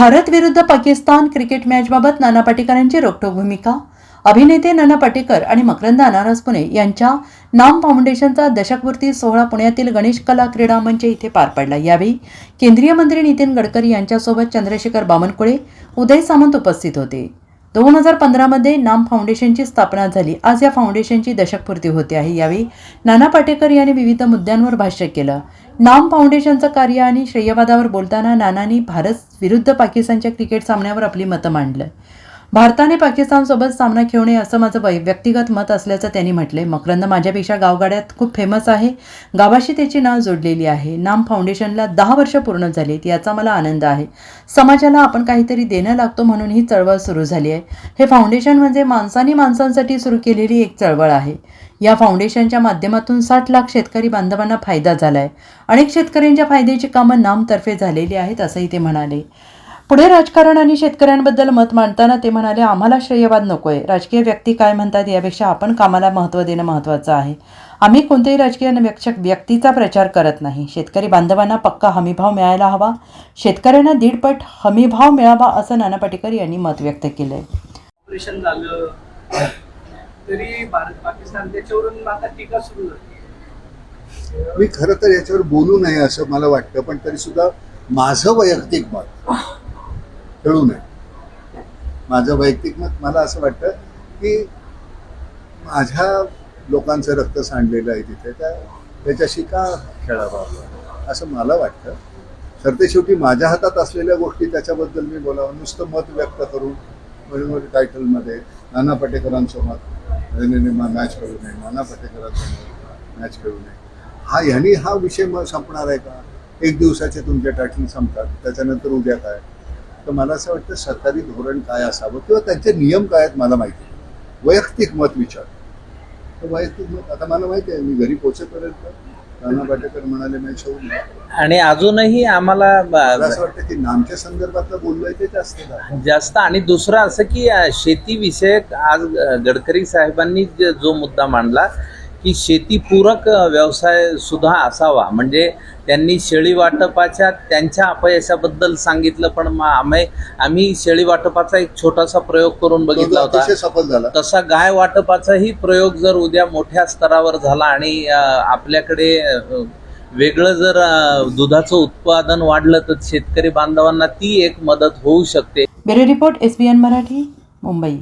भारत विरुद्ध पाकिस्तान क्रिकेट मॅचबाबत नाना पाटेकरांची रोखठोक भूमिका. अभिनेते नाना पाटेकर आणि मकरंद अनारस पुणे यांच्या नाम फाउंडेशनचा दशकपूर्ती सोहळा पुण्यातील गणेश कला क्रीडा मंच इथे पार पडला. यावेळी केंद्रीय मंत्री नितीन गडकरी यांच्यासोबत चंद्रशेखर बावनकुळे उदय सामंत उपस्थित होते. दोन हजार पंधरामध्ये नाम फाउंडेशनची स्थापना झाली. आज या फाउंडेशनची दशकपूर्ती होते आहे. यावेळी नाना पाटेकर यांनी विविध मुद्द्यांवर भाष्य केलं. नाम फाउंडेशनचं कार्य आणि श्रेयवादावर बोलताना नानांनी भारत विरुद्ध पाकिस्तानच्या क्रिकेट सामन्यावर आपली मतं मांडलं. भारताने पाकिस्तानसोबत सामना खेळू नये असं माझं वै व्यक्तिगत मत असल्याचं त्यांनी म्हटलंय. मकरंद माझ्यापेक्षा गावगाड्यात खूप फेमस आहे. गावाशी त्याची नाव जोडलेली आहे. नाम फाउंडेशनला दहा वर्ष पूर्ण झालीत याचा मला आनंद आहे. समाजाला आपण काहीतरी देणं लागतो म्हणून ही चळवळ सुरू झाली आहे. हे फाउंडेशन म्हणजे माणसानी माणसांसाठी सुरू केलेली एक चळवळ आहे. या फाउंडेशनच्या माध्यमातून साठ लाख शेतकरी बांधवांना फायदा झाला आहे अनेक शेतकऱ्यांच्या फायद्याची कामं नामतर्फे झालेली आहेत असंही ते म्हणाले. पुढे राजकारण आणि शेतकऱ्यांबद्दल मत मांडताना ते म्हणाले आम्हाला श्रेयवाद नकोय. राजकीय व्यक्ती काय म्हणतात यापेक्षा आपण कामाला महत्त्व देणं महत्त्वाचं आहे. आम्ही कोणत्याही राजकीय व्यक्तीचा प्रचार करत नाही. शेतकरी बांधवांना पक्का हमीभाव मिळायला हवा. शेतकऱ्यांना दीडपट हमीभाव मिळावा असं नाना पाटेकर यांनी मत व्यक्त केलं आहे ऑपरेशन झालं. तरी भारत पाकिस्तान त्याच्यावरून आता टीका सुरू झाली. मी खरं तर याच्यावर बोलू नये असं मला वाटतं पण तरी सुद्धा माझं वैयक्तिक मत खेळू नये. माझं वैयक्तिक मत मला असं वाटतं की माझ्या लोकांचं रक्त सांडलेलं आहे तिथे त्या त्याच्याशी का खेळावं? असं मला वाटतं. तर ते शेवटी माझ्या हातात असलेल्या गोष्टी त्याच्याबद्दल मी बोलावं. नुसतं मत व्यक्त करून बरोबर टायटलमध्ये नाना पाटेकरांसोबत मत मॅच खेळू नये. नाना पाटेकरांचं मॅच खेळू नये. हा ह्यानी हा विषय मग संपणार आहे का? एक दिवसाचे तुमचे टायटल संपतात. त्याच्यानंतर उद्या काय? तर मला असं वाटतं सरकारी धोरण काय असावं किंवा त्यांचे नियम काय आहेत मला माहिती नाही. वैयक्तिक मत विचार तर वैयक्तिक मत आता मला माहिती आहे मी घरी पोचेपर्यंत नाना पाटेकर म्हणाले मॅच होऊ नये आणि अजूनही आम्हाला असं वाटतं की नामच्या संदर्भातलं बोललोय ते जास्त. जास्त आणि दुसरं असं की शेतीविषयक आज गडकरी साहेबांनी जो मुद्दा मांडला की शेतीपूरक व्यवसाय सुद्धा असावा. म्हणजे त्यांनी शेळी वाटपाच्या त्यांच्या अपयशाबद्दल सांगितलं पण आम्ही आम्ही शेळी वाटपाचा एक छोटासा प्रयोग करून बघितला होता. अतिशय सफल झाला. तसा गाय वाटपाचाही प्रयोग जर उद्या मोठ्या स्तरावर झाला आणि आपल्याकडे वेगळं जर दुधाचं उत्पादन वाढलं तर शेतकरी बांधवांना ती एक मदत होऊ शकते. Bureau report S B N Marathi Mumbai.